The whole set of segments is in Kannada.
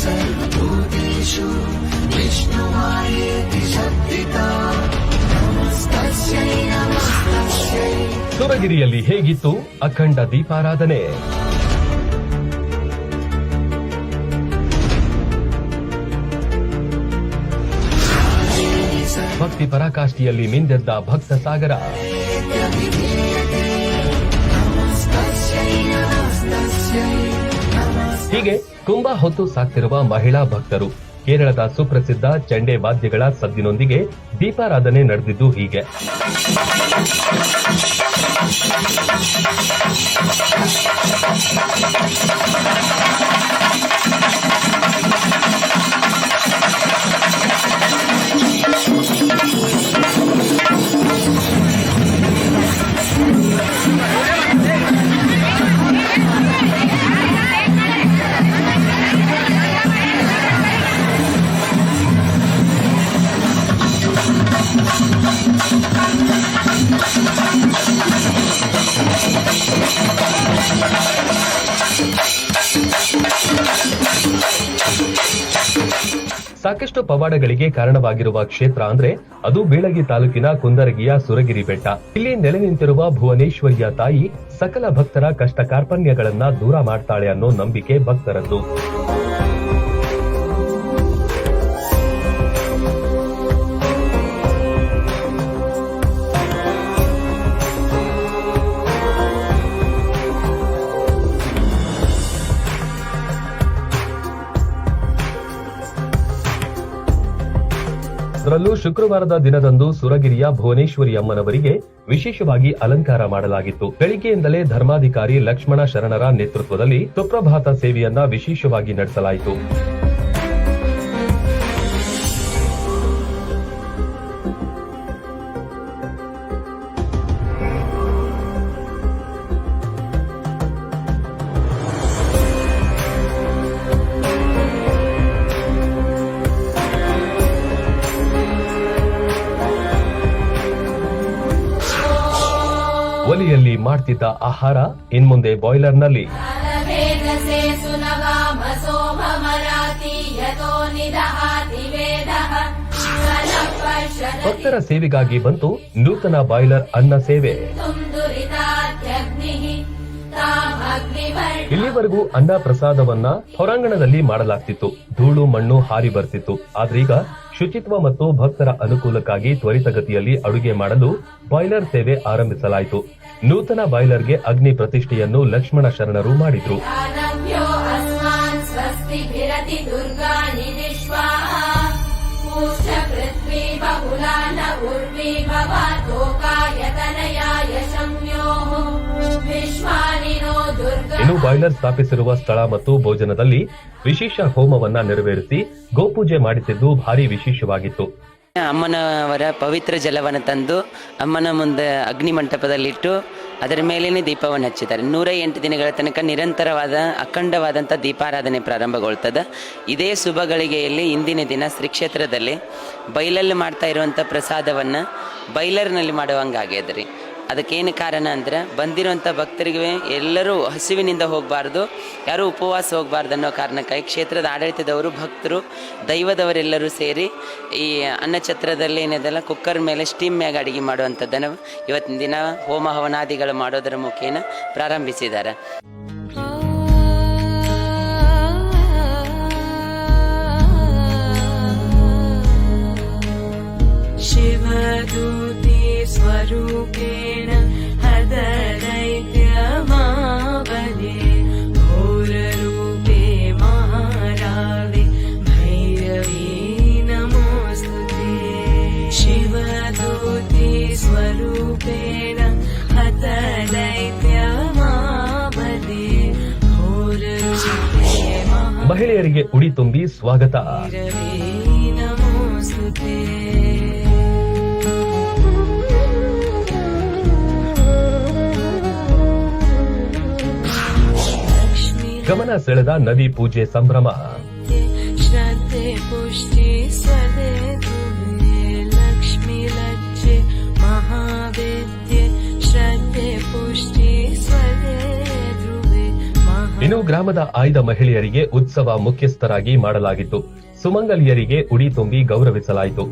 सर्वभूतेषु विष्णुमायेति शब्दिता नमस्तस्यै नमस्तस्यै ಸುರಗಿರಿಯಲ್ಲಿ ಹೇಗಿತ್ತು ಅಖಂಡ ದೀಪಾರಾಧನೆ ಭಕ್ತಿ ಪರಾಕಾಷ್ಠಿಯಲ್ಲಿ ಮಿಂದೆದ್ದ ಭಕ್ತ ಸಾಗರ ಹೀಗೆ ತುಂಬಾ ಹೊತ್ತು ಸಾಕ್ತಿರುವ ಮಹಿಳಾ ಭಕ್ತರು ಕೇರಳದ ಸುಪ್ರಸಿದ್ಧ ಚಂಡೆ ವಾದ್ಯಗಳ ಸದ್ದಿನೊಂದಿಗೆ ದೀಪಾರಾಧನೆ ನಡೆದಿದ್ದು ಹೀಗೆ. ಸಾಕಷ್ಟು ಪವಾಡಗಳಿಗೆ ಕಾರಣವಾಗಿರುವ ಕ್ಷೇತ್ರ ಅಂದ್ರೆ ಅದು ಬೀಳಗಿ ತಾಲೂಕಿನ ಕುಂದರಗಿಯ ಸುರಗಿರಿ ಬೆಟ್ಟ ಇಲ್ಲಿ ನೆಲೆ ನಿಂತಿರುವ ಭುವನೇಶ್ವರಿಯ ತಾಯಿ ಸಕಲ ಭಕ್ತರ ಕಷ್ಟ ಕಾರ್ಪಣ್ಯಗಳನ್ನ ದೂರ ಮಾಡ್ತಾಳೆ ಅನ್ನೋ ನಂಬಿಕೆ ಭಕ್ತರದ್ದು. ಅದರಲ್ಲೂ ಶುಕ್ರವಾರದ ದಿನದಂದು ಸುರಗಿರಿಯ ಭುವನೇಶ್ವರಿ ಅಮ್ಮನವರಿಗೆ ವಿಶೇಷವಾಗಿ ಅಲಂಕಾರ ಮಾಡಲಾಗಿತ್ತು. ಬೆಳಿಗ್ಗೆಯಿಂದಲೇ ಧರ್ಮಾಧಿಕಾರಿ ಲಕ್ಷ್ಮಣ ಶರಣರ ನೇತೃತ್ವದಲ್ಲಿ ಸುಪ್ರಭಾತ ಸೇವೆಯನ್ನ ವಿಶೇಷವಾಗಿ ನಡೆಸಲಾಯಿತು. ಒಲೆಯಲ್ಲಿ ಮಾಡ್ತಿದ್ದ ಆಹಾರ ಇನ್ಮುಂದೆ ಬಾಯ್ಲರ್ನಲ್ಲಿ. ಭಕ್ತರ ಸೇವೆಗಾಗಿ ಬಂತು ನೂತನ ಬಾಯ್ಲರ್ ಅನ್ನ ಸೇವೆ. ಇಲ್ಲಿವರೆಗೂ ಅನ್ನ ಪ್ರಸಾದವನ್ನ ಹೊರಾಂಗಣದಲ್ಲಿ ಮಾಡಲಾಗ್ತಿತ್ತು. ಧೂಳು, ಮಣ್ಣು ಹಾರಿ ಬರ್ತಿತ್ತು. ಆದ್ರೀಗ ಶುಚಿತ್ವ ಮತ್ತು ಭಕ್ತರ ಅನುಕೂಲಕ್ಕಾಗಿ ತ್ವರಿತಗತಿಯಲ್ಲಿ ಅಡುಗೆ ಮಾಡಲು ಬಾಯ್ಲರ್ ಸೇವೆ ಆರಂಭಿಸಲಾಯಿತು. ನೂತನ ಬಾಯ್ಲರ್ಗೆ ಅಗ್ನಿ ಪ್ರತಿಷ್ಠೆಯನ್ನು ಲಕ್ಷ್ಮಣ ಶರಣರು ಮಾಡಿದ್ರು. ಇನ್ನು ಬಾಯ್ಲರ್ ಸ್ಥಾಪಿಸಿರುವ ಸ್ಥಳ ಮತ್ತು ಭೋಜನದಲ್ಲಿ ವಿಶೇಷ ಹೋಮವನ್ನ ನೆರವೇರಿಸಿ ಗೋಪೂಜೆ ಮಾಡಿಸಿದ್ದು ಭಾರಿ ವಿಶೇಷವಾಗಿತ್ತು. ಅಮ್ಮನವರ ಪವಿತ್ರ ಜಲವನ್ನು ತಂದು ಅಮ್ಮನ ಮುಂದೆ ಅಗ್ನಿ ಮಂಟಪದಲ್ಲಿಟ್ಟು ಅದರ ಮೇಲೇ ದೀಪವನ್ನು ಹಚ್ಚಿದ್ದಾರೆ. ನೂರ ಎಂಟು ದಿನಗಳ ತನಕ ನಿರಂತರವಾದ ಅಖಂಡವಾದಂಥ ದೀಪಾರಾಧನೆ ಪ್ರಾರಂಭಗೊಳ್ತದೆ. ಇದೇ ಶುಭ ಗಳಿಗೆಯಲ್ಲಿ ಇಂದಿನ ದಿನ ಶ್ರೀ ಕ್ಷೇತ್ರದಲ್ಲಿ ಬೈಲಲ್ಲಿ ಮಾಡ್ತಾ ಇರುವಂಥ ಪ್ರಸಾದವನ್ನು ಬೈಲರ್ನಲ್ಲಿ ಮಾಡುವಂಗಾಗ್ಯದ ರೀ ಅದಕ್ಕೇನು ಕಾರಣ ಅಂದ್ರೆ ಬಂದಿರುವಂಥ ಭಕ್ತರಿಗೆ ಎಲ್ಲರೂ ಹಸಿವಿನಿಂದ ಹೋಗಬಾರ್ದು, ಯಾರೂ ಉಪವಾಸ ಹೋಗಬಾರ್ದು ಅನ್ನೋ ಕಾರಣಕ್ಕಾಗಿ ಕ್ಷೇತ್ರದ ಆಡಳಿತದವರು, ಭಕ್ತರು, ದೈವದವರೆಲ್ಲರೂ ಸೇರಿ ಈ ಅನ್ನಛತ್ರದಲ್ಲಿ ಏನಿದೆಲ್ಲ ಕುಕ್ಕರ್ ಮೇಲೆ ಸ್ಟೀಮ್ ಮ್ಯಾಗ ಅಡುಗೆ ಮಾಡುವಂಥದ್ದನ್ನು ಇವತ್ತಿನ ದಿನ ಹೋಮ ಹವನಾದಿಗಳು ಮಾಡೋದರ ಮುಖೇನ ಪ್ರಾರಂಭಿಸಿದ್ದಾರೆ. ಮಹಿಳೆಯರಿಗೆ ಉಡಿ ತುಂಬಿ ಸ್ವಾಗತ. ಗಮನ ಸೆಳೆದ ನದಿ ಪೂಜೆ ಸಂಭ್ರಮ. ಶ್ರದ್ಧೆ ಪುಷ್ಟಿ ಇನ್ನು ಗ್ರಾಮದ ಆಯ್ದ ಮಹಿಳೆಯರಿಗೆ ಉತ್ಸವ ಮುಖ್ಯಸ್ಥರಾಗಿ ಮಾಡಲಾಗಿತ್ತು. ಸುಮಂಗಲಿಯರಿಗೆ ಉಡಿ ತುಂಬಿ ಗೌರವಿಸಲಾಯಿತು.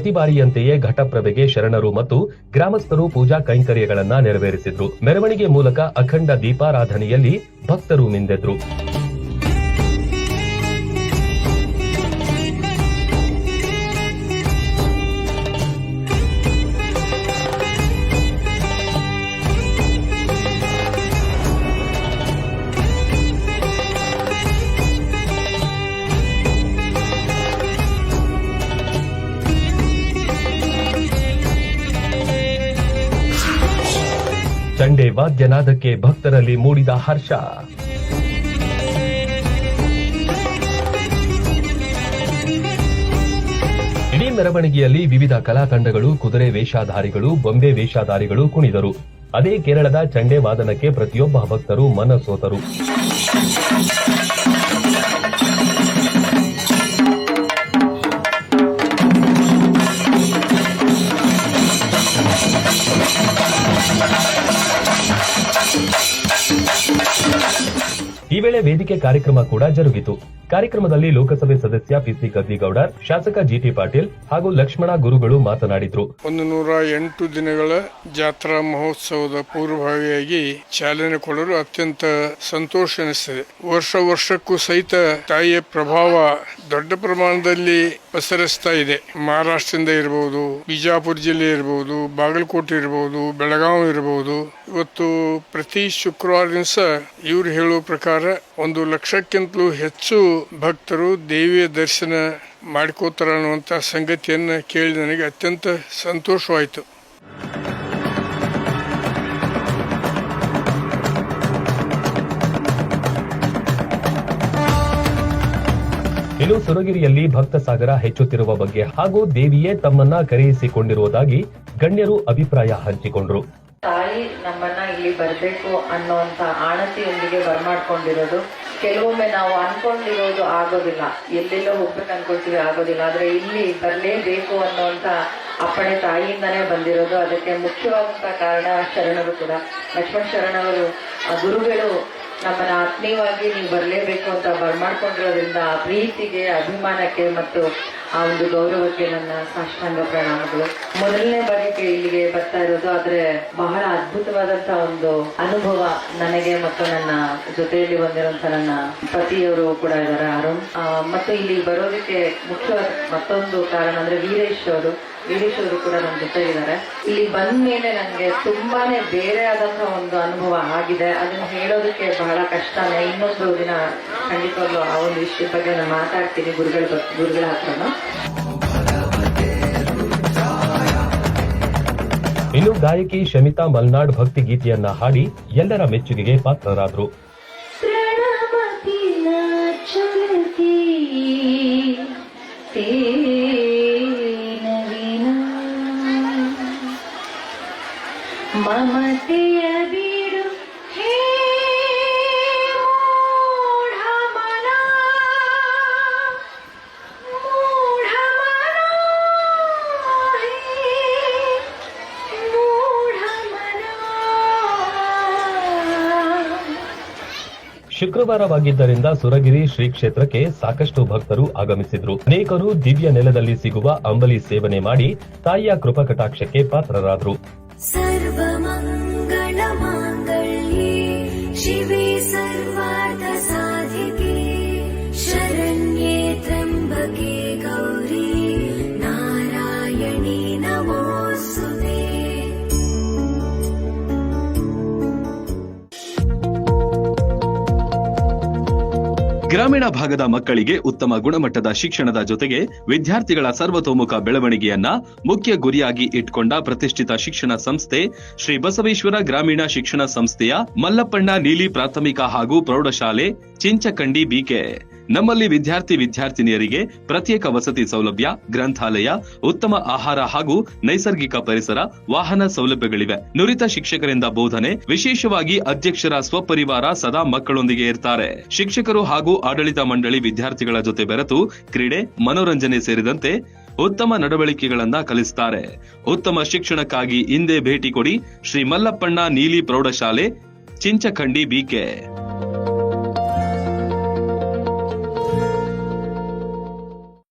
ಪ್ರತಿ ಬಾರಿಯಂತೆಯೇ ಘಟಪ್ರಭೆಗೆ ಶರಣರು ಮತ್ತು ಗ್ರಾಮಸ್ಥರು ಪೂಜಾ ಕೈಂಕರ್ಯಗಳನ್ನ ನೆರವೇರಿಸಿದ್ರು. ಮೆರವಣಿಗೆ ಮೂಲಕ ಅಖಂಡ ದೀಪಾರಾಧನೆಯಲ್ಲಿ ಭಕ್ತರು ಮಿಂದೆದ್ರು. ಚಂಡೆ ವಾದ್ಯನಾದಕ್ಕೆ ಭಕ್ತರಲ್ಲಿ ಮೂಡಿದ ಹರ್ಷ. ಇಡೀ ಮೆರವಣಿಗೆಯಲ್ಲಿ ವಿವಿಧ ಕಲಾ ತಂಡಗಳು, ಕುದುರೆ ವೇಷಧಾರಿಗಳು, ಬೊಂಬೆ ವೇಷಧಾರಿಗಳು ಕುಣಿದರು. ಅದೇ ಕೇರಳದ ಚಂಡೆ ವಾದನಕ್ಕೆ ಪ್ರತಿಯೊಬ್ಬ ಭಕ್ತರು ಮನಸೋತರು. ಈ ವೇಳೆ ವೇದಿಕೆ ಕಾರ್ಯಕ್ರಮ ಕೂಡ ಜರುಗಿತು. ಕಾರ್ಯಕ್ರಮದಲ್ಲಿ ಲೋಕಸಭೆ ಸದಸ್ಯ ಪಿಸಿ ಗದ್ದಿಗೌಡ ಶಾಸಕ ಜಿಟಿ ಪಾಟೀಲ್ ಹಾಗೂ ಲಕ್ಷ್ಮಣ ಗುರುಗಳು ಮಾತನಾಡಿದ್ರು. ಒಂದು ನೂರ ಎಂಟು ದಿನಗಳ ಜಾತ್ರಾ ಮಹೋತ್ಸವದ ಪೂರ್ವಭಾವಿಯಾಗಿ ಚಾಲನೆ ಕೊಡಲು ಅತ್ಯಂತ ಸಂತೋಷ ಅನಿಸ್ತದೆ ವರ್ಷ ವರ್ಷಕ್ಕೂ ಸಹಿತ ತಾಯಿಯ ಪ್ರಭಾವ ದೊಡ್ಡ ಪ್ರಮಾಣದಲ್ಲಿ ಪಸರಿಸ್ತಾ ಇದೆ. ಮಹಾರಾಷ್ಟ್ರದಿಂದ ಇರಬಹುದು ಬಿಜಾಪುರ ಜಿಲ್ಲೆ ಇರಬಹುದು ಬಾಗಲಕೋಟೆ ಇರಬಹುದು ಬೆಳಗಾವಿ ಇರಬಹುದು ಇವತ್ತು ಪ್ರತಿ ಶುಕ್ರವಾರ ದಿವಸ ಇವ್ರು ಹೇಳುವ ಪ್ರಕಾರ ಒಂದು ಲಕ್ಷಕ್ಕಿಂತಲೂ ಹೆಚ್ಚು ಭಕ್ತರು ದೇವಿಯ ದರ್ಶನ ಮಾಡ್ಕೋತಾರ ಅನ್ನುವಂಥ ಸಂಗತಿಯನ್ನು ಕೇಳಿ ನನಗೆ ಅತ್ಯಂತ ಸಂತೋಷವಾಯಿತು. ಇನ್ನು ಸುರಗಿರಿಯಲ್ಲಿ ಭಕ್ತ ಸಾಗರ ಹೆಚ್ಚುತ್ತಿರುವ ಬಗ್ಗೆ ಹಾಗೂ ದೇವಿಯೇ ತಮ್ಮನ್ನ ಕರೆಯಿಸಿಕೊಂಡಿರುವುದಾಗಿ ಗಣ್ಯರು ಅಭಿಪ್ರಾಯ ಹಂಚಿಕೊಂಡ್ರು. ತಾಯಿ ನಮ್ಮನ್ನ ಇಲ್ಲಿ ಬರಬೇಕು ಅನ್ನುವಂತ ಆಣತಿಯೊಂದಿಗೆ ಬರಮಾಡ್ಕೊಂಡಿರೋದು. ಕೆಲವೊಮ್ಮೆ ನಾವು ಅನ್ಕೊಂಡಿರೋದು ಆಗೋದಿಲ್ಲ. ಎಲ್ಲೆಲ್ಲೋ ಹೋಗ್ಬೇಕು ಅನ್ಕೊಳ್ತೀವಿ ಆಗೋದಿಲ್ಲ. ಆದ್ರೆ ಇಲ್ಲಿ ಬರಲೇಬೇಕು ಅನ್ನುವಂತ ಅಪ್ಪಣೆ ತಾಯಿಯಿಂದಾನೇ ಬಂದಿರೋದು. ಅದಕ್ಕೆ ಮುಖ್ಯವಾದಂತ ಕಾರಣ ಶರಣರು ಕೂಡ. ಲಕ್ಷ್ಮಣ ಶರಣವರು ಗುರುಗಳು ನಮ್ಮನ್ನ ಆತ್ಮೀಯವಾಗಿ ನೀವು ಬರಲೇಬೇಕು ಅಂತ ಬರ್ಮಾಡ್ಕೊಂಡಿರೋದ್ರಿಂದ ಆ ಪ್ರೀತಿಗೆ, ಅಭಿಮಾನಕ್ಕೆ ಮತ್ತು ಆ ಒಂದು ಗೌರವಕ್ಕೆ ನನ್ನ ಸಾಷ್ಟಾಂಗ ಪ್ರಣಾಮಗಳು. ಮೊದಲನೇ ಬಾರಿಗೆ ಇಲ್ಲಿಗೆ ಬರ್ತಾ ಇರೋದು ಆದ್ರೆ ಬಹಳ ಅದ್ಭುತವಾದಂತ ಒಂದು ಅನುಭವ ನನಗೆ ಮತ್ತು ನನ್ನ ಜೊತೆಯಲ್ಲಿ ಬಂದಿರುವಂತ ನನ್ನ ಪತಿಯವರು ಕೂಡ ಇದ್ದಾರೆ, ಅರುಣ್. ಮತ್ತು ಇಲ್ಲಿ ಬರೋದಕ್ಕೆ ಮುಖ್ಯವಾದ ಮತ್ತೊಂದು ಕಾರಣ ಅಂದ್ರೆ ವೀರೇಶ್ ಅವರು. ವೀರೇಶ್ ಅವರು ಕೂಡ ನನ್ನ ಜೊತೆಗಿದ್ದಾರೆ. ಇಲ್ಲಿ ಬಂದ ಮೇಲೆ ನನಗೆ ತುಂಬಾನೇ ಬೇರೆ ಆದಂತ ಒಂದು ಅನುಭವ ಆಗಿದೆ. ಅದನ್ನ ಹೇಳೋದಕ್ಕೆ ಬಹಳ ಬಹಳ ಕಷ್ಟನೇ ಇನ್ನೊಂದು ದಿನ ಖಂಡಿತವಾಗ್ಲೂ ಆ ಒಂದು ವಿಷಯದ ಬಗ್ಗೆ ನಾನು ಮಾತಾಡ್ತೀನಿ ಗುರುಗಳ ಗುರುಗಳ ಹತ್ರನು. ಇನ್ನು ಗಾಯಕಿ ಶಮಿತಾ ಮಲ್ನಾಡ್ ಭಕ್ತಿ ಗೀತೆಯನ್ನ ಹಾಡಿ ಎಲ್ಲರ ಮೆಚ್ಚುಗೆಗೆ ಪಾತ್ರರಾದರು. ಮಮ ಶುಕ್ರವಾರವಾಗಿದ್ದರಿಂದ ಸುರಗಿರಿ ಶ್ರೀ ಕ್ಷೇತ್ರಕ್ಕೆ ಸಾಕಷ್ಟು ಭಕ್ತರು ಆಗಮಿಸಿದ್ರು ಅನೇಕರು ದಿವ್ಯ ನೆಲದಲ್ಲಿ ಸಿಗುವ ಅಂಬಲಿ ಸೇವನೆ ಮಾಡಿ ತಾಯಿಯ ಕೃಪಕಟಾಕ್ಷಕ್ಕೆ ಪಾತ್ರರಾದ್ರು सर्वमङ्गलमाङ्गल्ये शिवे सर्वार्थसाधिके शरण्ये त्र्यम्बके ಗ್ರಾಮೀಣ ಭಾಗದ ಮಕ್ಕಳಿಗೆ ಉತ್ತಮ ಗುಣಮಟ್ಟದ ಶಿಕ್ಷಣದ ಜೊತೆಗೆ ವಿದ್ಯಾರ್ಥಿಗಳ ಸರ್ವತೋಮುಖ ಬೆಳವಣಿಗೆಯನ್ನ ಮುಖ್ಯ ಗುರಿಯಾಗಿ ಇಟ್ಕೊಂಡ ಪ್ರತಿಷ್ಠಿತ ಶಿಕ್ಷಣ ಸಂಸ್ಥೆ ಶ್ರೀ ಬಸವೇಶ್ವರ ಗ್ರಾಮೀಣ ಶಿಕ್ಷಣ ಸಂಸ್ಥೆಯ ಮಲ್ಲಪ್ಪಣ್ಣ ನೀಲಿ ಪ್ರಾಥಮಿಕ ಹಾಗೂ ಪ್ರೌಢಶಾಲೆ ಚಿಂಚಕಂಡಿ ಬಿಕೆ ನಮ್ಮಲ್ಲಿ ವಿದ್ಯಾರ್ಥಿ ವಿದ್ಯಾರ್ಥಿನಿಯರಿಗೆ ಪ್ರತ್ಯೇಕ ವಸತಿ ಸೌಲಭ್ಯ, ಗ್ರಂಥಾಲಯ, ಉತ್ತಮ ಆಹಾರ ಹಾಗೂ ನೈಸರ್ಗಿಕ ಪರಿಸರ, ವಾಹನ ಸೌಲಭ್ಯಗಳಿವೆ. ನುರಿತ ಶಿಕ್ಷಕರಿಂದ ಬೋಧನೆ, ವಿಶೇಷವಾಗಿ ಅಧ್ಯಕ್ಷರ ಸ್ವಪರಿವಾರ ಸದಾ ಮಕ್ಕಳೊಂದಿಗೆ ಇರ್ತಾರೆ. ಶಿಕ್ಷಕರು ಹಾಗೂ ಆಡಳಿತ ಮಂಡಳಿ ವಿದ್ಯಾರ್ಥಿಗಳ ಜೊತೆ ಬೆರೆತು ಕ್ರೀಡೆ, ಮನೋರಂಜನೆ ಸೇರಿದಂತೆ ಉತ್ತಮ ನಡವಳಿಕೆಗಳನ್ನ ಕಲಿಸುತ್ತಾರೆ ಉತ್ತಮ ಶಿಕ್ಷಣಕ್ಕಾಗಿ ಹಿಂದೆ ಭೇಟಿ ಕೊಡಿ ಶ್ರೀ ಮಲ್ಲಪ್ಪಣ್ಣ ನೀಲಿ ಪ್ರೌಢಶಾಲೆ, Chinchakhandi BK